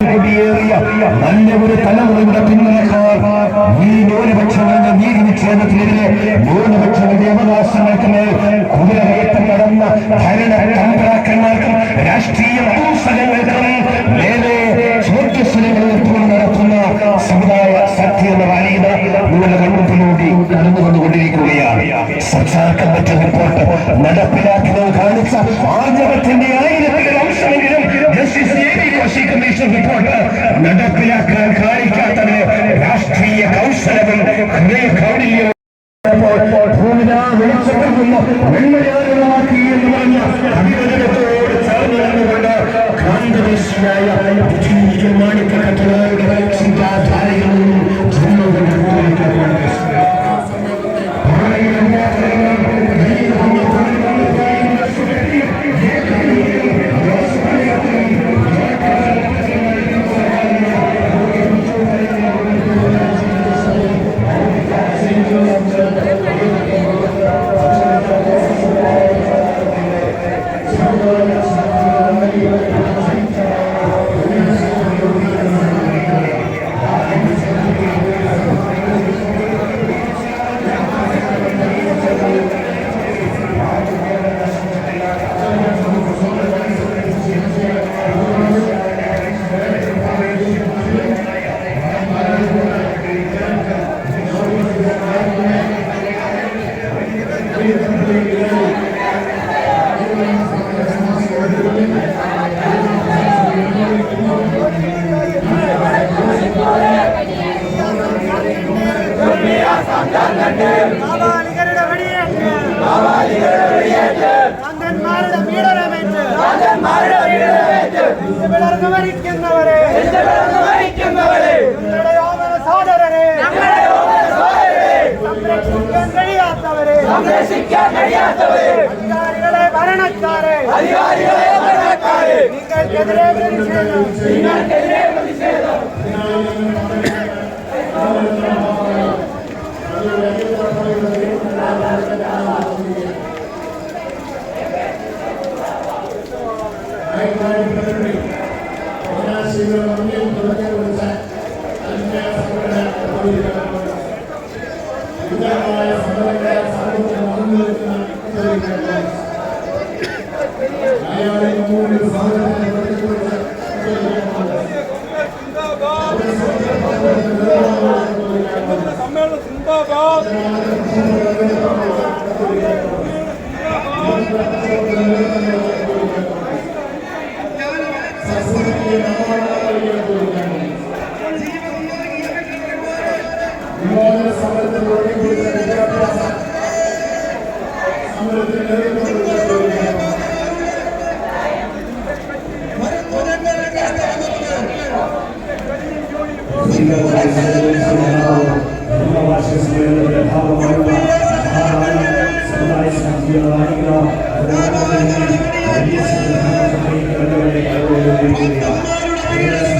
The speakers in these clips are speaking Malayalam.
നല്ല ഒരു തലമുറയുടെ പിന്തുണക്കാർ ഈ ന്യൂനപക്ഷങ്ങളുടെ നീതി നിക്ഷേപത്തിനെതിരെ ന്യൂനപക്ഷങ്ങളുടെ അവകാശങ്ങൾക്ക് മേൽ കുതിരകയറ്റം നടന്ന ഭരണ തന്ത്രാക്കന്മാർക്കും രാഷ്ട്രീയ ദൂഷണങ്ങൾക്കും മേലെ ചോദ്യസ്വരങ്ങൾ ഉയർത്തുകൊണ്ട് നടത്തുന്ന സമുദായ സത്യ എന്ന വാലിത നിങ്ങളുടെ കൺമുമ്പിലൂടെ കടന്നുകൊണ്ടുകൊണ്ടിരിക്കുകയാണ് സർക്കാർ കമ്മിറ്റി റിപ്പോർട്ട് നടപ്പിലാക്കുന്നത് കാണിച്ച കോശി കമ്മീഷൻ റിപ്പോർട്ട് നടപ്പിലാക്കാൻ കാണിക്കാത്തതിന് രാഷ്ട്രീയ കൗശലവും ഹൃദയ കൗടില്യവും Agradeço. Yes.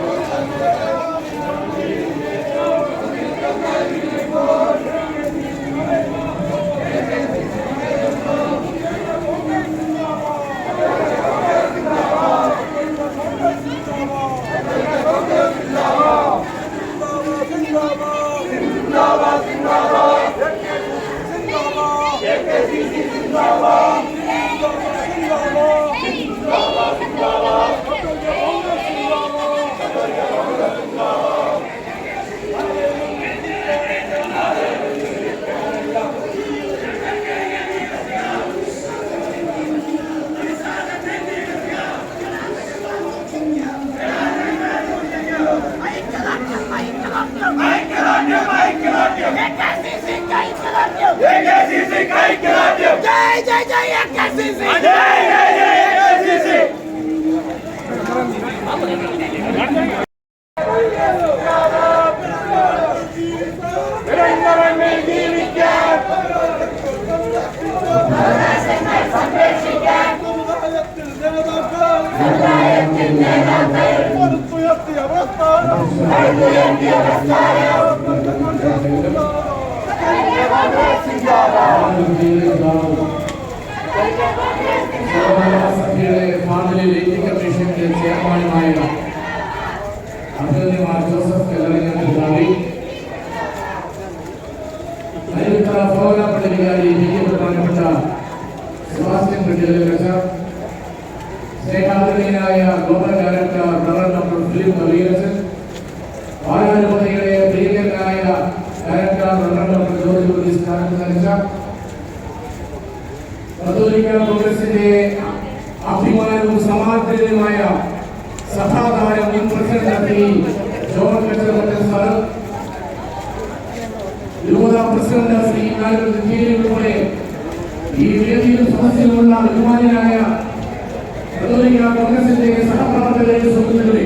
സഭയുടെ ഫാമിലി ലൈംഗിക പരിഷത്തിന്റെ ചെയർമാനുമായ അഭിനന്ദമാർ ജോസഫ് കല്ലറിഞ്ഞത്തിൽ നന്ദി അരുവിത്ര ഭവനപ്പെട്ട വികാരി വലിയ പ്രധാനപ്പെട്ട സെബാസ്റ്റ്യൻ പിടിയിലച്ച സ്നേഹാദരണീയനായ global director brother doctor Philip നവീനച്ചൻ ആരാധനപതികളെ പ്രിയങ്കരനായ ഡയറക്ടർ ബ്രദർ ഡോക്ടർ ജോർജ് സ്ഥാനത്ത് നയിച്ച കത്തോലിക്ക കോൺഗ്രസിന്റെ അഭിമാനവും സമാധാനവുമായ സഭാതാരം മുൻ പ്രസിഡന്റ് ജോൺ സാർ. യുവത പ്രസിഡന്റ് ശ്രീ ഉൾപ്പെടെ ഈ വേദിയിൽ സദസ്സിലുള്ള ബഹുമാനായ കത്തോലിക്ക കോൺഗ്രസിന്റെ സഹപ്രവർത്തകരെ സുഹൃത്തുക്കളെ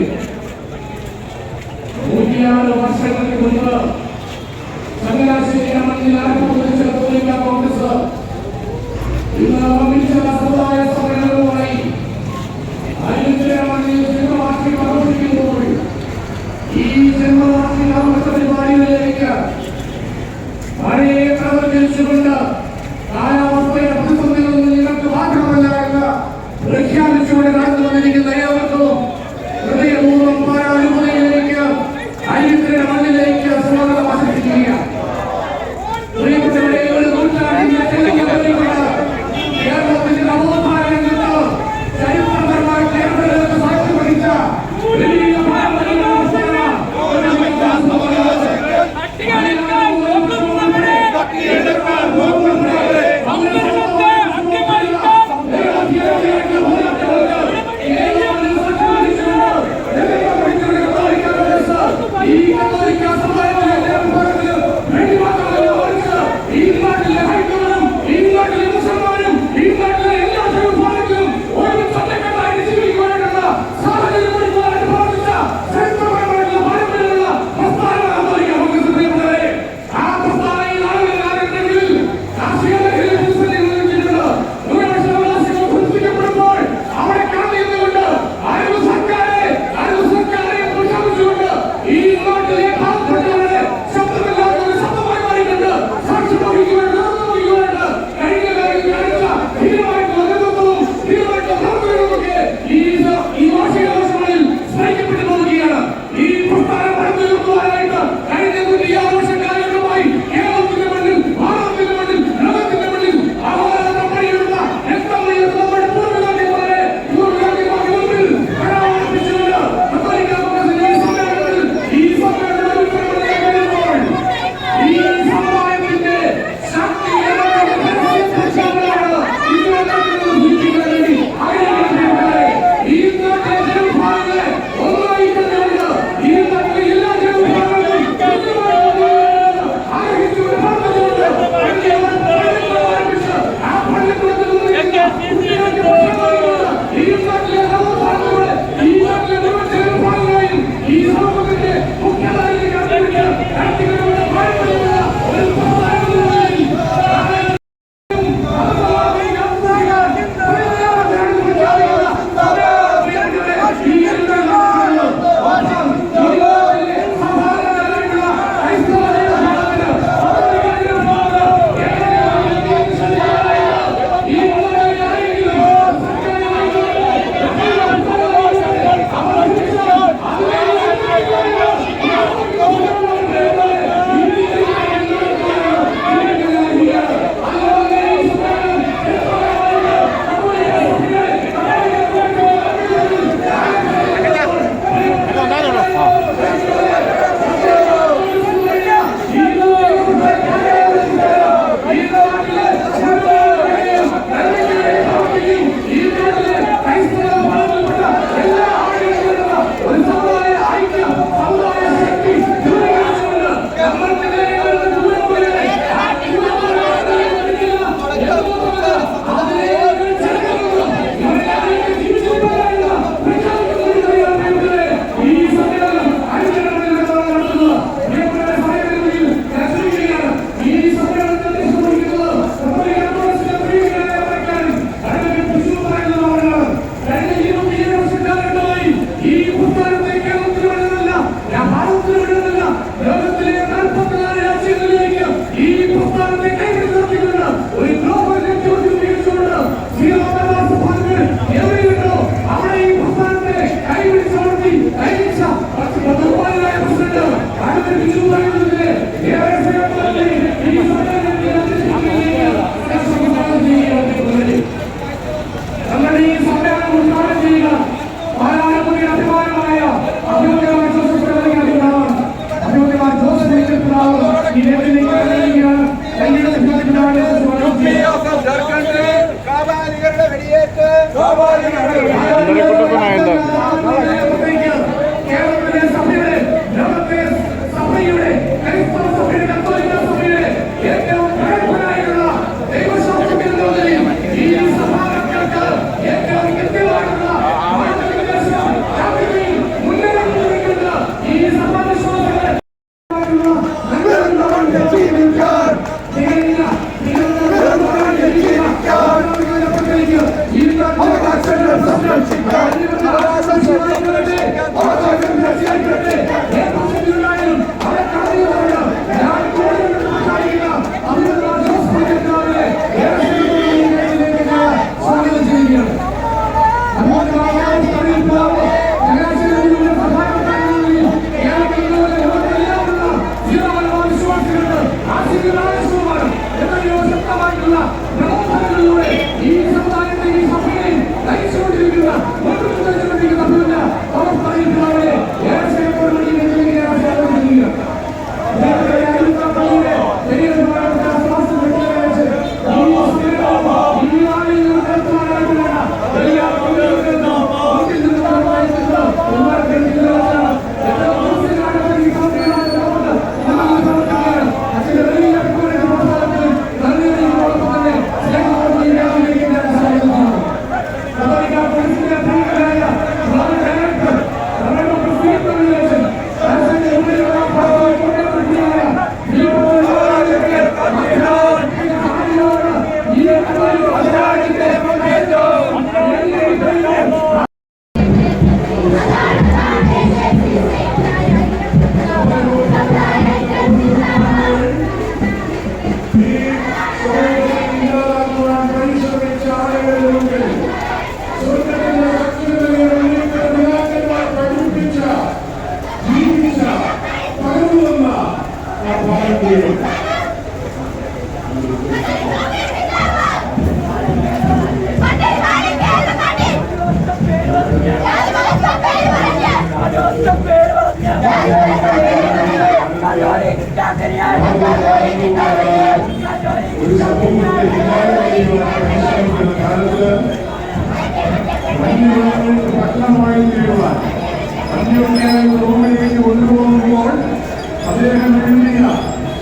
ശബ്ദലേഖനമെഴുതിയ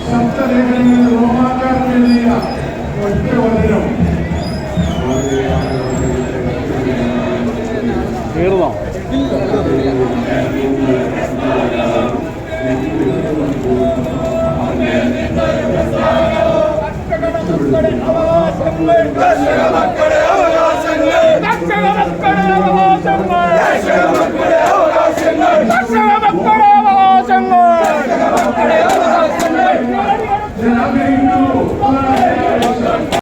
ശബ്ദലേഖനങ്ങൾ റോമാക്കാർക്കെഴുതിയ ഒറ്റ വചനം. തീർന്നോ അവകാശങ്ങൾ. সংগঠন